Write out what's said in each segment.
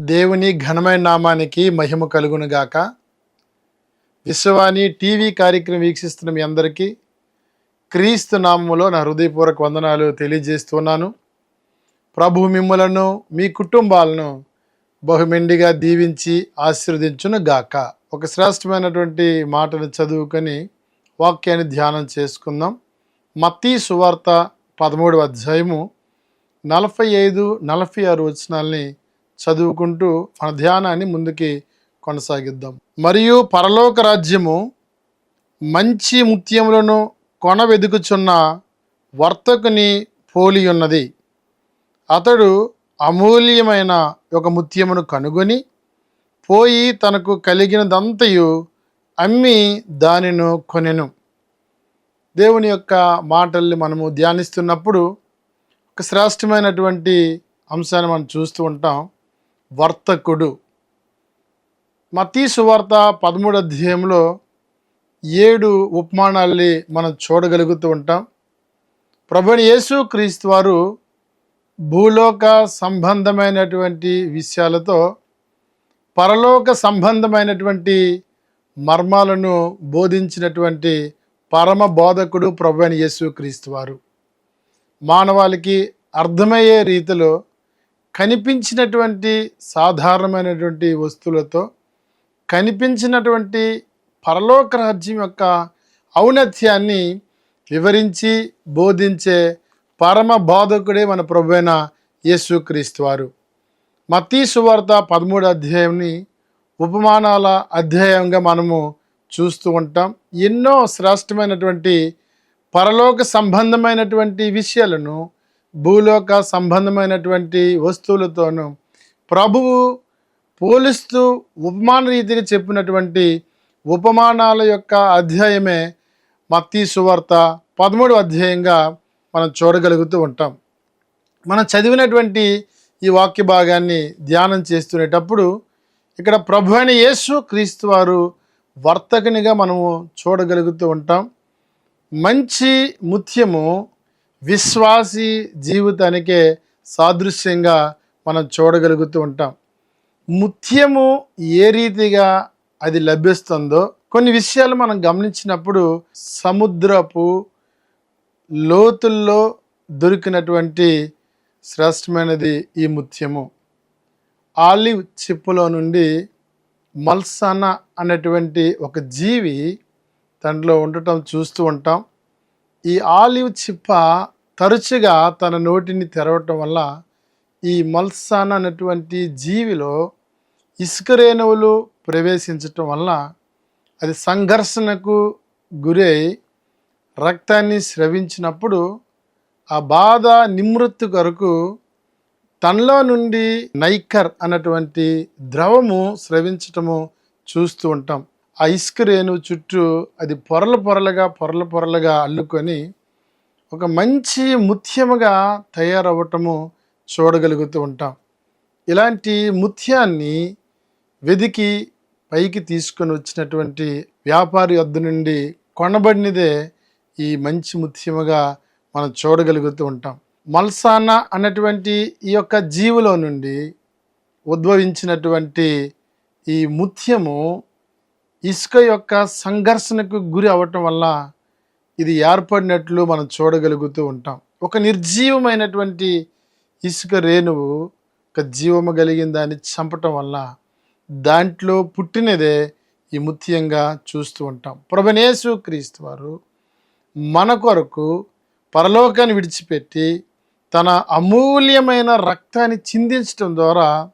దేవుని ఘనమైన నామానికి మహిమ కలుగునుగాక విశ్వవాణి టీవీ కార్యక్రమం వీక్షిస్తున్న మీ అందరికీ క్రీస్తు నామములో నా హృదయపూర్వక వందనాలు తెలియజేస్తున్నాను. ప్రభు మిమ్మలను మీ కుటుంబాలను బహుమెండిగా దీవించి ఆశీర్వదించును గాక. ఒక శ్రేష్టమైనటువంటి మాటను చదువుకొని వాక్యాన్ని ధ్యానం చేసుకుందాం. మత్తీ సువార్త పదమూడవ అధ్యాయము నలభై ఐదు నలభై ఆరు వచనాల్ని చదువుకుంటూ మన ధ్యానాన్ని ముందుకి కొనసాగిద్దాం. మరియు పరలోక రాజ్యము మంచి ముత్యములను కొన వెదుకుచున్న వర్తకుని పోలి ఉన్నది. అతడు అమూల్యమైన ఒక ముత్యమును కనుగొని పోయి తనకు కలిగినదంతయు అమ్మి దానిను కొనెను. దేవుని యొక్క మాటల్ని మనము ధ్యానిస్తున్నప్పుడు ఒక శ్రేష్టమైనటువంటి అంశాన్ని మనం చూస్తూ ఉంటాం. వర్తకుడు. మతీ సువార్త పదమూడు అధ్యాయంలో ఏడు ఉపమానాల్ని మనం చూడగలుగుతూ ఉంటాం. ప్రభుని యేసు క్రీస్తు వారు భూలోక సంబంధమైనటువంటి విషయాలతో పరలోక సంబంధమైనటువంటి మర్మాలను బోధించినటువంటి పరమ బోధకుడు ప్రభు అని యేసు క్రీస్తు వారు. మానవాళికి అర్థమయ్యే రీతిలో కనిపించినటువంటి సాధారణమైనటువంటి వస్తువులతో కనిపించినటువంటి పరలోక రాజ్యం యొక్క ఔన్నత్యాన్ని వివరించి బోధించే పరమ బోధకుడే మన ప్రభువైన యేసుక్రీస్తు వారు. మత్తీ సువార్త పదమూడు అధ్యాయంని ఉపమానాల అధ్యాయంగా మనము చూస్తూ ఉంటాం. ఎన్నో శ్రేష్టమైనటువంటి పరలోక సంబంధమైనటువంటి విషయాలను భూలోక సంబంధమైనటువంటి వస్తువులతోనూ ప్రభువు పోలిస్తూ ఉపమాన రీతిగా చెప్పినటువంటి ఉపమానాల యొక్క అధ్యాయమే మత్తీ సువార్త పదమూడు అధ్యాయంగా మనం చూడగలుగుతూ ఉంటాం. మనం చదివినటువంటి ఈ వాక్య భాగాన్ని ధ్యానం చేస్తునేటప్పుడు ఇక్కడ ప్రభు అయిన యేసు క్రీస్తు వారు వర్తకునిగా మనము చూడగలుగుతూ ఉంటాం. మంచి ముత్యము విశ్వాసి జీవితానికే సాదృశ్యంగా మనం చూడగలుగుతూ ఉంటాం. ముత్యము ఏ రీతిగా అది లభిస్తుందో కొన్ని విషయాలు మనం గమనించినప్పుడు సముద్రపు లోతుల్లో దొరికినటువంటి శ్రేష్టమైనది ఈ ముత్యము. ఆలివ్ చిప్పులో నుండి మల్సన అనేటువంటి ఒక జీవి దాంట్లో ఉండటం చూస్తూ ఉంటాం. ఈ ఆలివ్ చిప్ప తరచుగా తన నోటిని తెరవటం వల్ల ఈ మల్సాన్ అనేటువంటి జీవిలో ఇసుక రేణువులు ప్రవేశించటం వల్ల అది సంఘర్షణకు గురై రక్తాన్ని స్రవించినప్పుడు ఆ బాధ నిమృత్తు కొరకు తనలో నుండి నైకర్ అన్నటువంటి ద్రవము స్రవించటము చూస్తూ ఉంటాం. ఆ ఇసుక రేణువు చుట్టూ అది పొరలు పొరలుగా పొరలు పొరలుగా అల్లుకొని ఒక మంచి ముత్యముగా తయారవ్వటము చూడగలుగుతూ ఉంటాం. ఇలాంటి ముత్యాన్ని వెదికి పైకి తీసుకొని వచ్చినటువంటి వ్యాపారి వద్ద నుండి కొనబడినదే ఈ మంచి ముత్యముగా మనం చూడగలుగుతూ ఉంటాం. మల్సానా అన్నటువంటి ఈ యొక్క జీవులో నుండి ఉద్భవించినటువంటి ఈ ముత్యము ఇసుక యొక్క సంఘర్షణకు గురి అవ్వటం వల్ల ఇది ఏర్పడినట్లు మనం చూడగలుగుతూ ఉంటాం. ఒక నిర్జీవమైనటువంటి ఇసుక రేణువు ఒక జీవము కలిగిన దాన్ని చంపటం వల్ల దాంట్లో పుట్టినదే ఈ ముత్యంగా చూస్తూ ఉంటాం. ప్రభనేసు క్రీస్తు వారు మన కొరకు పరలోకాన్ని విడిచిపెట్టి తన అమూల్యమైన రక్తాన్ని చిందించడం ద్వారా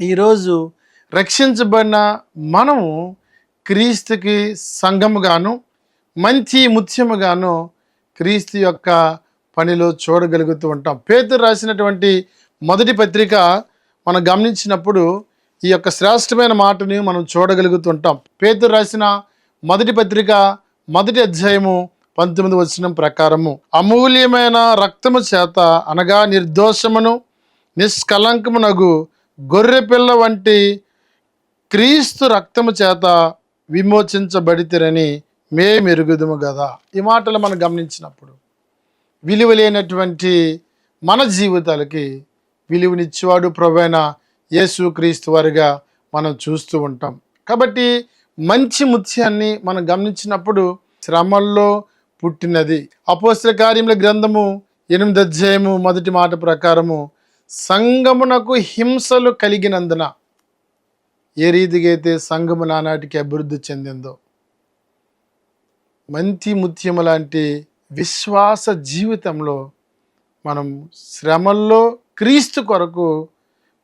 ఈరోజు రక్షించబడిన మనము క్రీస్తుకి సంఘముగాను మంచి ముత్యముగాను క్రీస్తు యొక్క పనిలో చూడగలుగుతూ ఉంటాం. పేతురు రాసినటువంటి మొదటి పత్రిక మనం గమనించినప్పుడు ఈ యొక్క శ్రేష్టమైన మాటని మనం చూడగలుగుతుంటాం పేతురు రాసిన మొదటి పత్రిక మొదటి అధ్యాయము పంతొమ్మిది వచ్చిన ప్రకారము. అమూల్యమైన రక్తము చేత అనగా నిర్దోషమును నిష్కలంకమునగు గొర్రెపిల్ల వంటి క్రీస్తు రక్తము చేత విమోచించబడితేరని మేమెరుగుదుము కదా ఈ మాటలు మనం గమనించినప్పుడు విలువ లేనటువంటి మన జీవితాలకి విలువనిచ్చేవాడు ప్రభైన యేసు క్రీస్తు వారిగా మనం చూస్తూ ఉంటాం. కాబట్టి మంచి ముత్యాన్ని మనం గమనించినప్పుడు శ్రమల్లో పుట్టినది. అపోస్తల కార్యముల గ్రంథము ఎనిమిది అధ్యాయము మొదటి మాట ప్రకారము సంగమునకు హింసలు కలిగినందున ఏ రీతిగా అయితే సంఘము నానాటికి అభివృద్ధి చెందిందో మంచి ముత్యము లాంటి విశ్వాస జీవితంలో మనం శ్రమల్లో క్రీస్తు కొరకు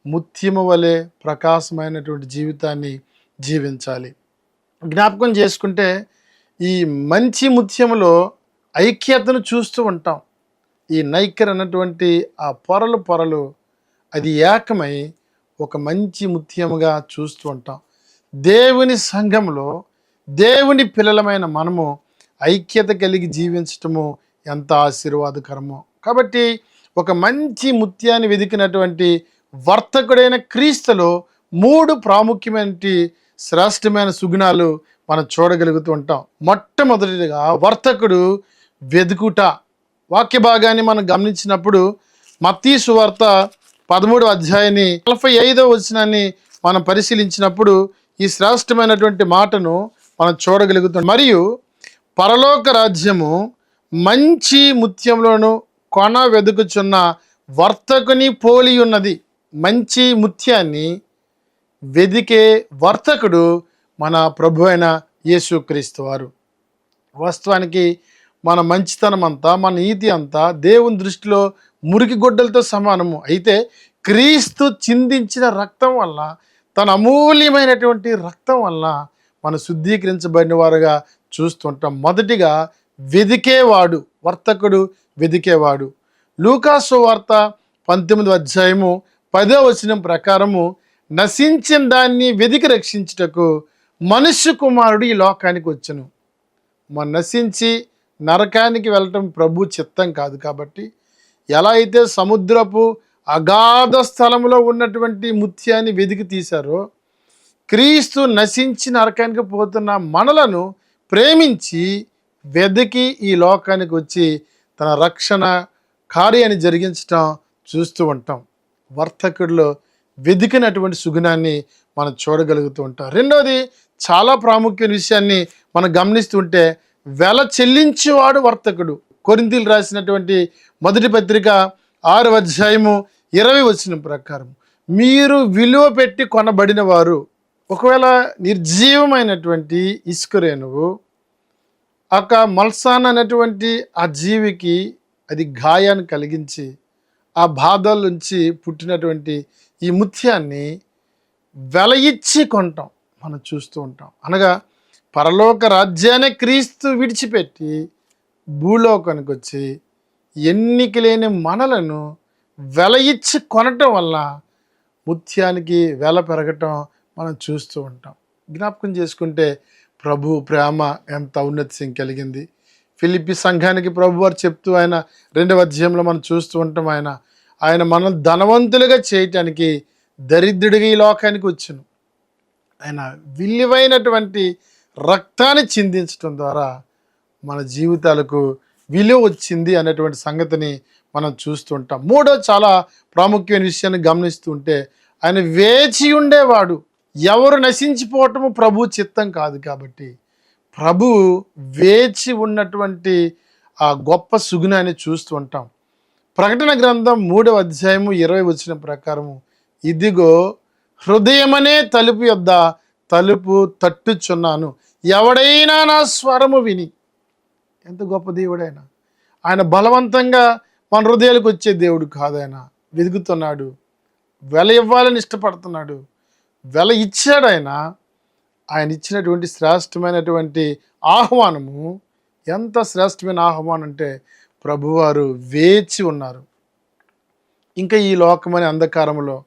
ముత్యము వలె ప్రకాశమైనటువంటి జీవితాన్ని జీవించాలి. జ్ఞాపకం చేసుకుంటే ఈ మంచి ముత్యములో ఐక్యతను చూస్తూ ఉంటాం. ఈ నైకర్ అన్నటువంటి ఆ పొరలు పొరలు అది ఏకమై ఒక మంచి ముత్యముగా చూస్తూ ఉంటాం. దేవుని సంఘంలో దేవుని పిల్లలమైన మనము ఐక్యత కలిగి జీవించటము ఎంత ఆశీర్వాదకరమో. కాబట్టి ఒక మంచి ముత్యాన్ని వెదికినటువంటి వర్తకుడైన క్రీస్తులో మూడు ప్రాముఖ్యమైన శ్రేష్టమైన సుగుణాలు మనం చూడగలుగుతూ ఉంటాం. మొట్టమొదటిగా వర్తకుడు వెదుకుట. వాక్య భాగాన్ని మనం గమనించినప్పుడు మత్తీ సువార్త పదమూడు అధ్యాయాన్ని నలభై ఐదో వచనాన్ని మనం పరిశీలించినప్పుడు ఈ శ్రేష్టమైనటువంటి మాటను మనం చూడగలుగుతాం మరియు పరలోక రాజ్యము మంచి ముత్యంలోను కొన వెదుకుచున్న వర్తకుని పోలి ఉన్నది. మంచి ముత్యాన్ని వెదికే వర్తకుడు మన ప్రభు అయిన యేసుక్రీస్తు వారు. వాస్తవానికి మన మంచితనం అంతా మన నీతి అంతా దేవుని దృష్టిలో మురికి గొడ్డలతో సమానము. అయితే క్రీస్తు చిందించిన రక్తం వల్ల తన అమూల్యమైనటువంటి రక్తం వల్ల మనం శుద్ధీకరించబడిన వారుగా చూస్తుంటాం. మొదటిగా వెదికేవాడు వర్తకుడు వెదికేవాడు. లూకాసు వార్త పంతొమ్మిది అధ్యాయము పదో వచనం ప్రకారము నశించిన దాన్ని వెదికి రక్షించుటకు మనుష్య కుమారుడు ఈ లోకానికి వచ్చును. మన నశించి నరకానికి వెళ్ళటం ప్రభు చిత్తం కాదు కాబట్టి ఎలా అయితే సముద్రపు అగాధ స్థలంలో ఉన్నటువంటి ముత్యాన్ని వెదికి తీశారో క్రీస్తు నశించి నరకానికి పోతున్న మనలను ప్రేమించి వెదకి ఈ లోకానికి వచ్చి తన రక్షణ కార్యాన్ని జరిగించటం చూస్తూ ఉంటాం. వర్తకుడిలో వెదికినటువంటి సుగుణాన్ని మనం చూడగలుగుతూ ఉంటాం. రెండవది చాలా ప్రాముఖ్యమైన విషయాన్ని మనం గమనిస్తుంటే వెల చెల్లించేవాడు వర్తకుడు. కొరింతీలు రాసినటువంటి మొదటి పత్రిక ఆరు అధ్యాయము ఇరవై వచ్చిన ప్రకారం మీరు విలువ పెట్టి కొనబడిన వారు ఒకవేళ నిర్జీవమైనటువంటి ఇసుక రేణువు ఒక మల్సాన్ అనేటువంటి ఆ జీవికి అది గాయాన్ని కలిగించి ఆ బాధల నుంచి పుట్టినటువంటి ఈ ముత్యాన్ని వెల ఇచ్చి కొంటాం. మనం చూస్తూ ఉంటాం. అనగా పరలోక రాజ్యాన్ని క్రీస్తు విడిచిపెట్టి భూలోకానికి వచ్చి ఎన్నిక లేని మనలను వెల ఇచ్చి కొనటం వల్ల ముత్యానికి వెల పెరగటం మనం చూస్తూ ఉంటాం. జ్ఞాపకం చేసుకుంటే ప్రభు ప్రేమ ఎంత ఉన్నతి కలిగింది. ఫిలిపి సంఘానికి ప్రభు వారు చెప్తూ ఆయన రెండవ అధ్యాయంలో మనం చూస్తూ ఉంటాం ఆయన ఆయన మనం ధనవంతులుగా చేయటానికి దరిద్రుడిగా ఈ లోకానికి వచ్చును. ఆయన విలువైనటువంటి రక్తాన్ని చిందించడం ద్వారా మన జీవితాలకు విలువ వచ్చింది అనేటువంటి సంగతిని మనం చూస్తుంటాం మూడో చాలా ప్రాముఖ్యమైన విషయాన్ని గమనిస్తూ ఉంటే ఆయన వేచి ఉండేవాడు. ఎవరు నశించిపోవటము ప్రభు చిత్తం కాదు కాబట్టి ప్రభు వేచి ఉన్నటువంటి ఆ గొప్ప సుగుణాన్ని చూస్తూ ఉంటాం. ప్రకటన గ్రంథం మూడవ అధ్యాయము ఇరవై వచ్చిన ప్రకారము ఇదిగో హృదయమనే తలుపు యొద్ద తలుపు తట్టుచున్నాను. ఎవడైనా నా స్వరము విని. ఎంత గొప్ప దేవుడైనా. ఆయన బలవంతంగా మన హృదయాలకు వచ్చే దేవుడు కాదైనా వెతుకుతున్నాడు. వెల ఇవ్వాలని ఇష్టపడుతున్నాడు. వెల ఇచ్చాడు ఆయన ఆయన ఇచ్చినటువంటి శ్రేష్టమైనటువంటి ఆహ్వానము ఎంత శ్రేష్టమైన ఆహ్వానం అంటే ప్రభువారు వేచి ఉన్నారు. ఇంకా ఈ లోకమనే అంధకారంలో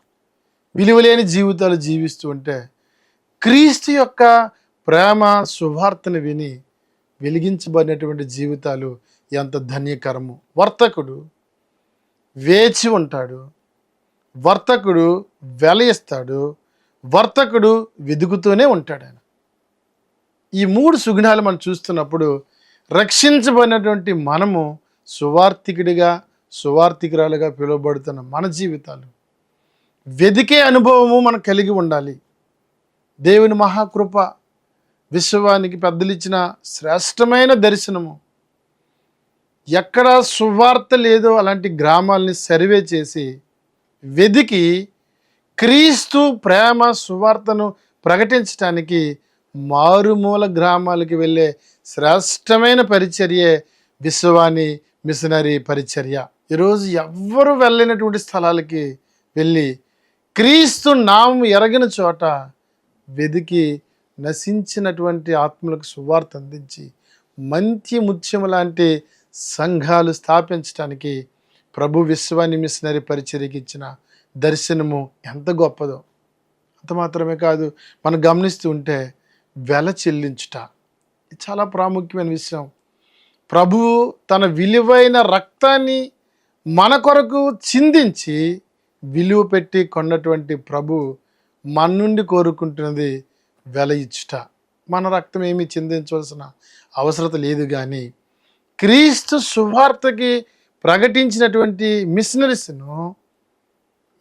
విలువలేని జీవితాలు జీవిస్తూ ఉంటే క్రీస్తు యొక్క ప్రేమ శుభార్తను విని వెలిగించబడినటువంటి జీవితాలు ఎంత ధన్యకరము. వర్తకుడు వేచి ఉంటాడు. వర్తకుడు వెల ఇస్తాడు. వర్తకుడు వెదుగుతూనే ఉంటాడు ఆయన. ఈ మూడు సుగుణాలు మనం చూస్తున్నప్పుడు రక్షించబడినటువంటి మనము సువార్థికుడిగా సువార్థికురాలుగా పిలువబడుతున్న మన జీవితాలు. వెదికే అనుభవము మనం కలిగి ఉండాలి. దేవుని మహాకృప విశ్వానికి పెద్దలిచ్చిన శ్రేష్టమైన దర్శనము. ఎక్కడ సువార్త లేదో అలాంటి గ్రామాలని సర్వే చేసి వెదికి క్రీస్తు ప్రేమ సువార్తను ప్రకటించడానికి మారుమూల గ్రామాలకి వెళ్ళే శ్రేష్టమైన పరిచర్యే విశ్వాని మిషనరీ పరిచర్య. ఈరోజు ఎవ్వరు వెళ్ళినటువంటి స్థలాలకి వెళ్ళి క్రీస్తు నామం ఎరగిన చోట వెదికి నశించినటువంటి ఆత్మలకు సువార్త అందించి మంచి ముత్యం లాంటి సంఘాలు స్థాపించడానికి ప్రభు విశ్వాణి మిషనరీ పరిచర్యకి ఇచ్చిన దర్శనము ఎంత గొప్పదో. అంత మాత్రమే కాదు మనం గమనిస్తూ ఉంటే వెల చెల్లించుట. ఇది చాలా ప్రాముఖ్యమైన విషయం. ప్రభువు తన విలువైన రక్తాన్ని మన కొరకు చిందించి విలువ పెట్టి కొన్నటువంటి ప్రభు మన నుండి కోరుకుంటున్నది వెల ఇచ్చుట. మన రక్తం ఏమీ చిందించవలసిన అవసరత లేదు కానీ క్రీస్తు సువార్తకి ప్రకటించినటువంటి మిషనరీస్ను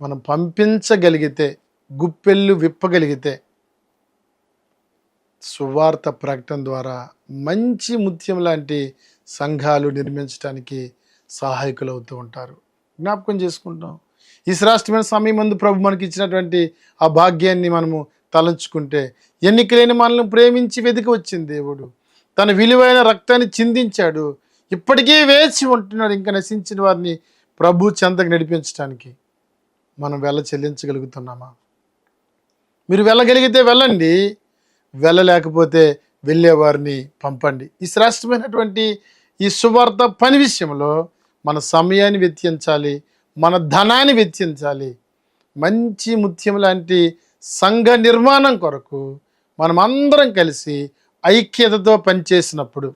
మనం పంపించగలిగితే గుప్పెళ్ళు విప్పగలిగితే సువార్త ప్రకటన ద్వారా మంచి ముత్యం లాంటి సంఘాలు నిర్మించడానికి సహాయకులు అవుతూ ఉంటారు. జ్ఞాపకం చేసుకుంటాం. ఈ శ్రేష్టమైన సమయం ముందు ప్రభు మనకి ఇచ్చినటువంటి ఆ భాగ్యాన్ని మనము తలంచుకుంటే ఎన్నికలైన మనల్ని ప్రేమించి వెతికి వచ్చింది దేవుడు. తన విలువైన రక్తాన్ని చిందించాడు. ఇప్పటికీ వేచి ఉంటున్నాడు. ఇంకా నశించిన వారిని ప్రభు చెంతకు నడిపించడానికి మనం వెళ్ళ చెల్లించగలుగుతున్నామా? మీరు వెళ్ళగలిగితే వెళ్ళండి. వెళ్ళలేకపోతే వెళ్ళేవారిని పంపండి. ఈ శ్రేష్టమైనటువంటి ఈ సువార్త పని విషయంలో మన సమయాన్ని వెచ్చించాలి మన ధనాన్ని వెచ్చించాలి మంచి ముత్యం లాంటి సంఘ నిర్మాణం కొరకు మనం అందరం కలిసి ఐక్యతతో పనిచేసినప్పుడు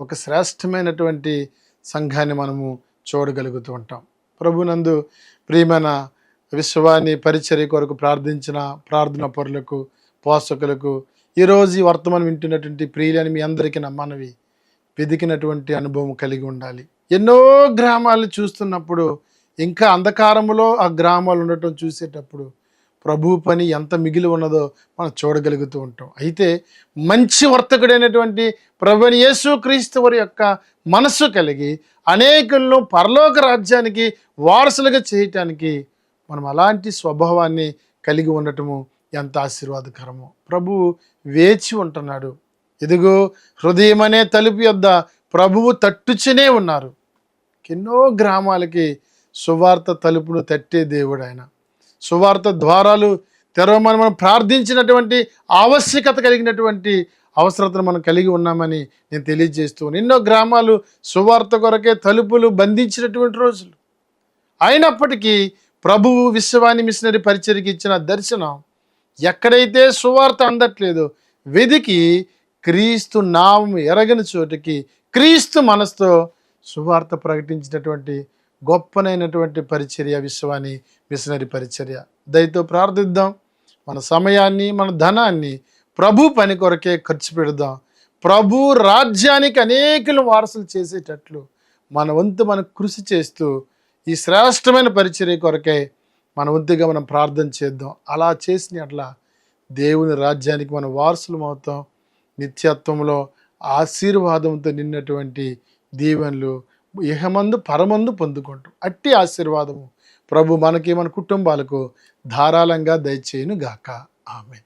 ఒక శ్రేష్టమైనటువంటి సంఘాన్ని మనము చూడగలుగుతూ ఉంటాం. ప్రభునందు ప్రియమైన విశ్వాన్ని పరిచర్య కొరకు ప్రార్థించిన ప్రార్థన పరులకు పోషకులకు ఈరోజు ఈ వర్తమానం వింటున్నటువంటి ప్రియులని మీ అందరికీ నా మనవి. వెదికినటువంటి అనుభవం కలిగి ఉండాలి. ఎన్నో గ్రామాలు చూస్తున్నప్పుడు ఇంకా అంధకారములో ఆ గ్రామాలు ఉండటం చూసేటప్పుడు ప్రభు పని ఎంత మిగిలి ఉన్నదో మనం చూడగలుగుతూ ఉంటాం. అయితే మంచి వర్తకుడైనటువంటి ప్రభుని యేసు క్రీస్తు వారి యొక్క మనస్సు కలిగి అనేకులను పరలోక రాజ్యానికి వారసులుగా చేయటానికి మనం అలాంటి స్వభావాన్ని కలిగి ఉండటము ఎంత ఆశీర్వాదకరమో. ప్రభువు వేచి ఉంటున్నాడు. ఇదిగో హృదయం అనే తలుపు యొద్ద ప్రభువు తట్టుచునే ఉన్నారు. ఎన్నో గ్రామాలకి సువార్త తలుపును తట్టే దేవుడు ఆయన సువార్త ద్వారాలు తెరవమని మనం ప్రార్థించినటువంటి ఆవశ్యకత కలిగినటువంటి అవసరతను మనం కలిగి ఉన్నామని నేను తెలియజేస్తూ ఎన్నో గ్రామాలు సువార్త కొరకే తలుపులు బంధించినటువంటి రోజులు. అయినప్పటికీ ప్రభువు విశ్వాని మిషనరీ పరిచయకి ఇచ్చిన దర్శనం ఎక్కడైతే సువార్త అందట్లేదో వెదికి క్రీస్తు నామం ఎరగని చోటికి క్రీస్తు మనసుతో సువార్త ప్రకటించినటువంటి గొప్పనైనటువంటి పరిచర్య విశ్వాని మిషనరీ పరిచర్య. దయతో ప్రార్థిద్దాం. మన సమయాన్ని మన ధనాన్ని ప్రభు పని కొరకే ఖర్చు పెడదాం. ప్రభు రాజ్యానికి అనేకలు వారసులు చేసేటట్లు మన వంతు మనం కృషి చేస్తూ ఈ శ్రేష్టమైన పరిచర్య కొరకే మన వంతుగా మనం ప్రార్థన చేద్దాం. అలా చేసిన అట్లా దేవుని రాజ్యానికి మనం వారసులం అవుతాం. నిత్యత్వంలో ఆశీర్వాదంతో నిన్నటువంటి దీవెనలు ఇహమందు పరమందు పొందుకుంటాం. అట్టి ఆశీర్వాదము ప్రభు మనకి మన కుటుంబాలకు ధారాళంగా దయచేయును గాక ఆమె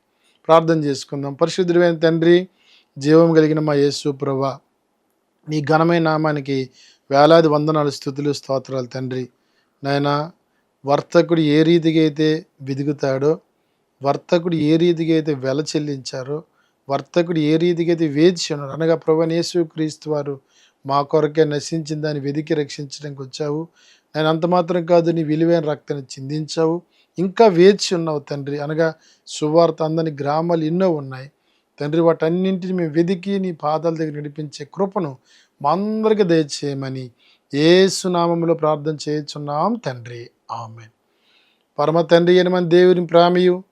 ప్రార్థన చేసుకుందాం. పరిశుద్ధుడైన తండ్రి జీవం కలిగిన మా యేసు ప్రభ నీ ఘనమైన నామానికి వేలాది వందనాలు స్థుతులు స్తోత్రాలు తండ్రి. నాయనా వర్తకుడు ఏ రీతిగా అయితే వెదుగుతాడో వర్తకుడు ఏ రీతిగా అయితే వెల చెల్లించారో వర్తకుడు ఏ రీతిగా అయితే వేచి ఉన్నారు అనగా ప్రభు యేసు క్రీస్తు వారు మా కొరకే నశించిన వెదికి రక్షించడానికి వచ్చావు. నేను అంత మాత్రం కాదు నీ విలువైన రక్తాన్ని చిందించావు. ఇంకా వేచి ఉన్నావు తండ్రి. అనగా సువార్త అందని గ్రామాలు ఎన్నో ఉన్నాయి. తండ్రి వాటన్నింటిని మేము వెదికి నీ పాదాల దగ్గర నడిపించే కృపను మా అందరికీ దయచేయమని ఏసునామంలో ప్రార్థన చేయుచున్నాం తండ్రి. ఆమె పరమ తండ్రి అని మన దేవుని ప్రేమయు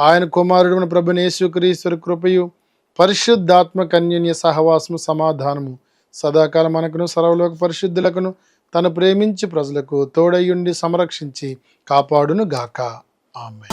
ఆయన కుమారుడు మన ప్రభు యేసుక్రీశ్వర కృపయు పరిశుద్ధాత్మ కన్యన్య సహవాసము సమాధానము సదాకాలం మనకును సర్వలోక పరిశుద్ధులకును తను ప్రేమించి ప్రజలకు తోడయుండి సంరక్షించి కాపాడును గాక ఆమె